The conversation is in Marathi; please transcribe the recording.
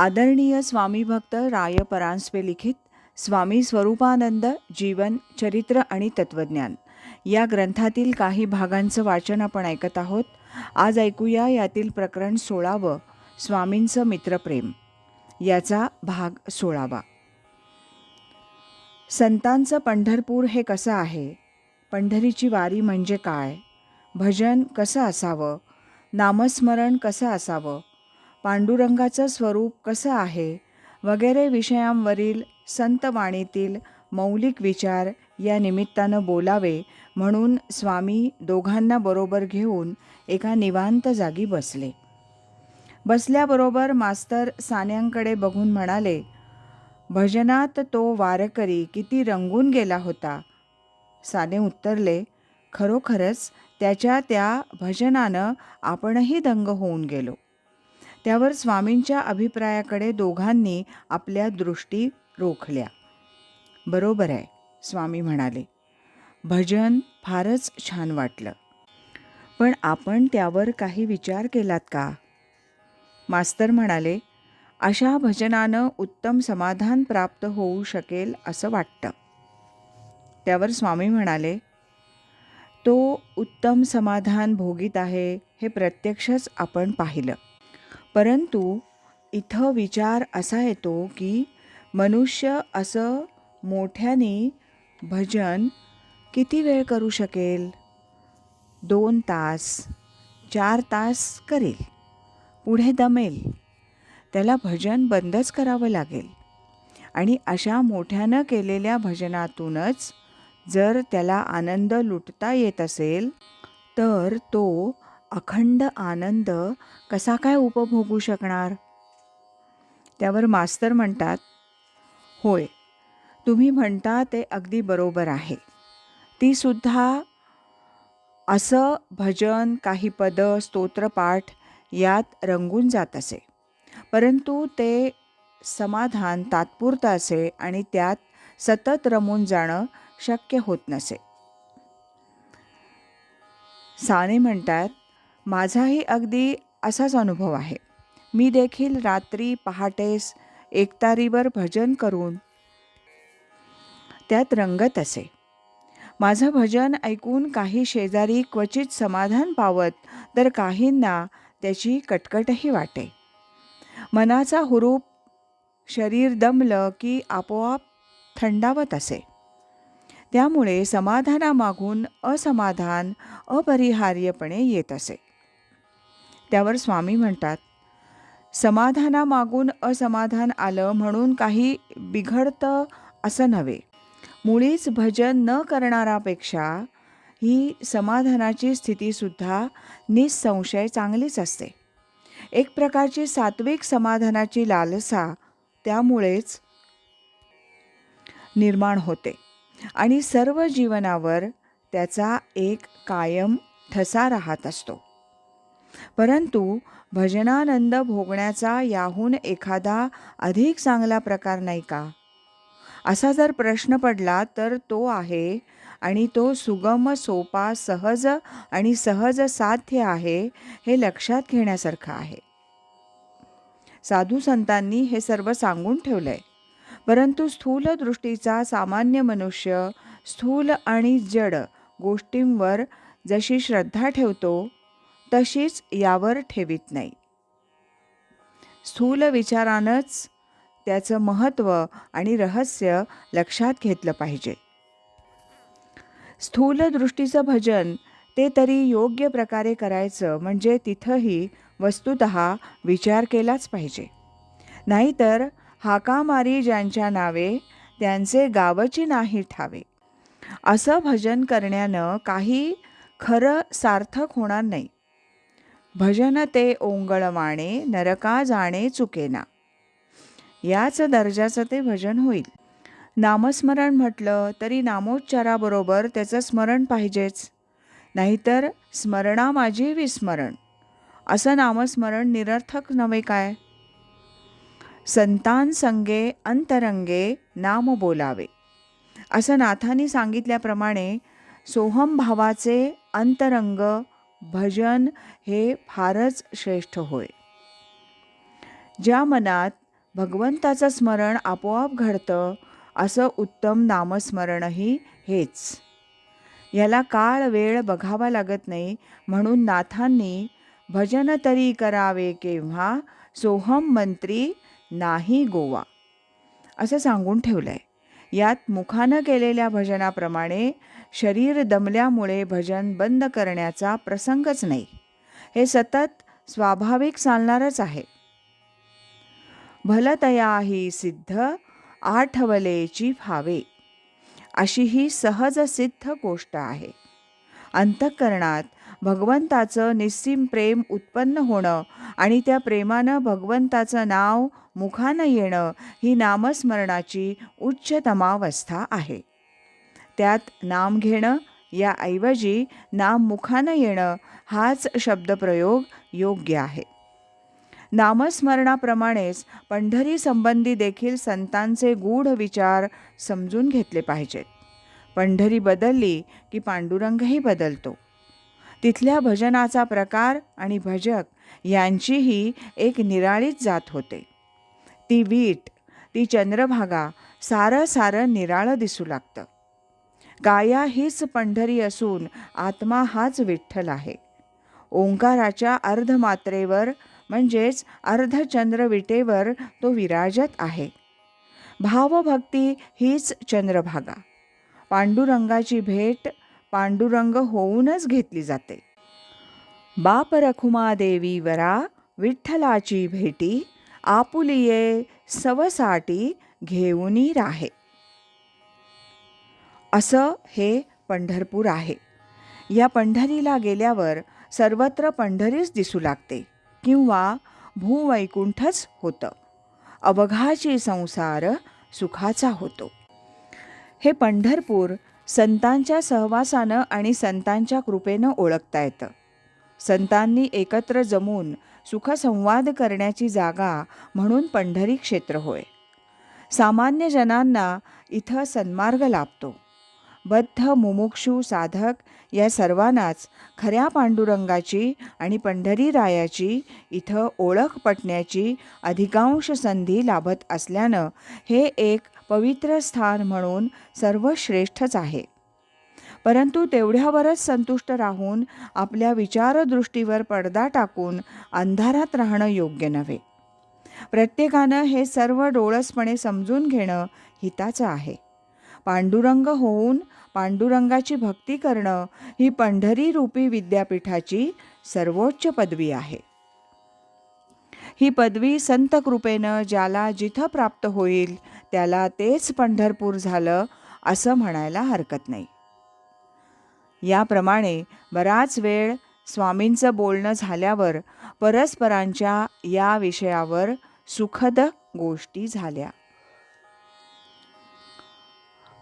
आदरणीय स्वामी भक्त राय परांजपे लिखित स्वामी स्वरूपानंद जीवन चरित्र आणि तत्वज्ञान. या ग्रंथातील काही भागांचं वाचन आपण ऐकत आहोत. आज ऐकूया यातील प्रकरण सोळावं स्वामींचं मित्रप्रेम. याचा भाग सोळावा. संतांचं पंढरपूर हे कसं आहे? पंढरीची वारी म्हणजे काय? भजन कसं असावं? नामस्मरण कसं असावं? पांडुरंगाचं स्वरूप कसं आहे? वगैरे विषयांवरील संतवाणीतील मौलिक विचार या निमित्तानं बोलावे म्हणून स्वामी दोघांना बरोबर घेऊन एका निवांत जागी बसले. बसल्याबरोबर मास्तर सान्यांकडे बघून म्हणाले भजनात तो वारकरी किती रंगून गेला होता. साने उत्तरले खरोखरच त्याच्या त्या भजनानं आपणही दंग होऊन गेलो. त्यावर स्वामींच्या अभिप्रायाकडे दोघांनी आपल्या दृष्टी रोखल्या. बरोबर आहे स्वामी म्हणाले. भजन फारच छान वाटलं. पण आपण त्यावर काही विचार केलात का? मास्तर म्हणाले अशा भजनानं उत्तम समाधान प्राप्त होऊ शकेल असं वाटतं. त्यावर स्वामी म्हणाले तो उत्तम समाधान भोगीत आहे हे प्रत्यक्षच आपण पाहिलं. परंतु इथं विचार असा येतो की मनुष्य असं मोठ्याने भजन किती वेळ करू शकेल? दोन तास चार तास करेल. पुढे दमेल. त्याला भजन बंदच करावं लागेल. आणि अशा मोठ्यानं केलेल्या भजनातूनच जर त्याला आनंद लुटता येत असेल तर तो अखंड आनंद कसा काय उपभोगू शकणार? त्यावर मास्तर म्हणतात होय तुम्ही म्हणता ते अगदी बरोबर आहे. ती सुद्धा असं भजन काही पद स्तोत्रपाठ यात रंगून जात असे. परंतु ते समाधान तात्पुरतं असे आणि त्यात सतत रमून जाणं शक्य होत नसे. साने म्हणतात माझाही अगदी असाच अनुभव आहे. मी देखील रात्री पहाटेस एकतारीवर भजन करून त्यात रंगत असे. माझं भजन ऐकून काही शेजारी क्वचित समाधान पावत तर काहींना त्याची कटकटही वाटे. मनाचा हुरूप शरीर दमलं की आपोआप थंडावत असे. त्यामुळे समाधानामागून असमाधान अपरिहार्यपणे येत असे. त्यावर स्वामी म्हणतात समाधानामागून असमाधान आलं म्हणून काही बिघडतं असं नव्हे. मुळीच भजन न करणारापेक्षा ही समाधानाची स्थितीसुद्धा निसंशय चांगलीच असते. एक प्रकारची सात्विक समाधानाची लालसा त्यामुळेच निर्माण होते आणि सर्व जीवनावर त्याचा एक कायम ठसा राहत असतो. परंतु भजनानंद भोगण्याचा याहून एखादा अधिक चांगला प्रकार नाही का? असा जर प्रश्न पडला तर तो आहे आणि तो सुगम सोपा सहज आणि सहज साध्य आहे हे लक्षात घेण्यासारखं आहे. साधू संतांनी हे सर्व सांगून ठेवलंय. परंतु स्थूल दृष्टीचा सामान्य मनुष्य स्थूल आणि जड गोष्टींवर जशी श्रद्धा ठेवतो तशीच यावर ठेवीत नाही. स्थूल विचारानंच त्याचं महत्त्व आणि रहस्य लक्षात घेतलं पाहिजे. स्थूल दृष्टीचं भजन ते तरी योग्य प्रकारे करायचं म्हणजे तिथंही वस्तुत विचार केलाच पाहिजे. नाहीतर हाकामारी ज्यांच्या नावे त्यांचे गावची नाही ठावे. असं भजन करण्यानं काही खरं सार्थक होणार नाही. भजन ते ओंगळवाणे नरका जाणे चुकेना. याच दर्जाचं ते भजन होईल. नामस्मरण म्हटलं तरी नामोच्चाराबरोबर त्याचं स्मरण पाहिजेच. नाहीतर स्मरणा माझी विस्मरण. असं नामस्मरण निरर्थक नव्हे काय? संतान संगे अंतरंगे नाम बोलावे. असं नाथांनी सांगितल्याप्रमाणे सोहम भावाचे अंतरंग भजन हे फारच श्रेष्ठ होय. ज्या मनात भगवंताचं स्मरण आपोआप घडतं असं उत्तम नामस्मरणही हेच. याला काळ वेळ बघावा लागत नाही म्हणून नाथांनी भजन तरी करावे केव्हा सोहम मंत्री नाही गोवा असं सांगून ठेवलं आहे यात मुखानं केलेल्या भजनाप्रमाणे शरीर दमल्यामुळे भजन बंद करण्याचा प्रसंगच नाही. हे सतत स्वाभाविक चालणारच आहे. भलतया ही सिद्ध आठवलेची फावे अशी ही सहज सिद्ध गोष्ट आहे. अंतःकरणात भगवंताचं निस्सीम प्रेम उत्पन्न होणं आणि त्या प्रेमानं भगवंताचं नाव मुखानं येणं ही नामस्मरणाची उच्चतमावस्था आहे. त्यात नाम घेणं याऐवजी नाम मुखानं येणं हाच शब्दप्रयोग योग्य आहे. नामस्मरणाप्रमाणेच पंढरी संबंधी देखील संतांचे गूढ विचार समजून घेतले पाहिजेत. पंढरी बदलली की पांडुरंगही बदलतो. तिथल्या भजनाचा प्रकार आणि भजक यांचीही एक निराळीच जात होते. ती वीट ती चंद्रभागा सारं सारं निराळं दिसू लागतं. काया हीच पंढरी असून आत्मा हाच विठ्ठल आहे. ओंकाराच्या अर्धमात्रेवर म्हणजेच अर्धचंद्र विटेवर तो विराजत आहे. भावभक्ती हीच चंद्रभागा. पांडुरंगाची भेट पांडुरंग होऊनच घेतली जाते. बाप रखुमा देवी वरा विठ्ठलाची भेटी आपुलिये सवसाटी घेऊनी राहे. असं हे पंढरपूर आहे. या पंढरीला गेल्यावर सर्वत्र पंढरीच दिसू लागते किंवा भूवैकुंठच होतं. अवघाची संसार सुखाचा होतो. हे पंढरपूर संतांच्या सहवासानं आणि संतांच्या कृपेनं ओळखता येतं. संतांनी एकत्र जमून सुखसंवाद करण्याची जागा म्हणून पंढरी क्षेत्र होय. सामान्य जनांना इथं सन्मार्ग लाभतो. बद्ध मुमुक्षू साधक या सर्वांनाच खऱ्या पांडुरंगाची आणि पंढरी रायाची इथं ओळख पटण्याची अधिकांश संधी लाभत असल्यानं हे एक पवित्र स्थान म्हणून सर्वश्रेष्ठच आहे. परंतु तेवढ्यावरच संतुष्ट राहून आपल्या विचारदृष्टीवर पडदा टाकून अंधारात राहणं योग्य नव्हे. प्रत्येकानं हे सर्व डोळसपणे समजून घेणं हिताचं आहे. पांडुरंग होऊन पांडुरंगाची भक्ती करणं ही पंढरी रूपी विद्यापीठाची सर्वोच्च पदवी आहे. ही पदवी संत कृपेनं ज्याला जिथं प्राप्त होईल त्याला तेच पंढरपूर झालं असं म्हणायला हरकत नाही. याप्रमाणे बराच वेळ स्वामींचं बोलणं झाल्यावर परस्परांच्या या विषयावर सुखद गोष्टी झाल्या.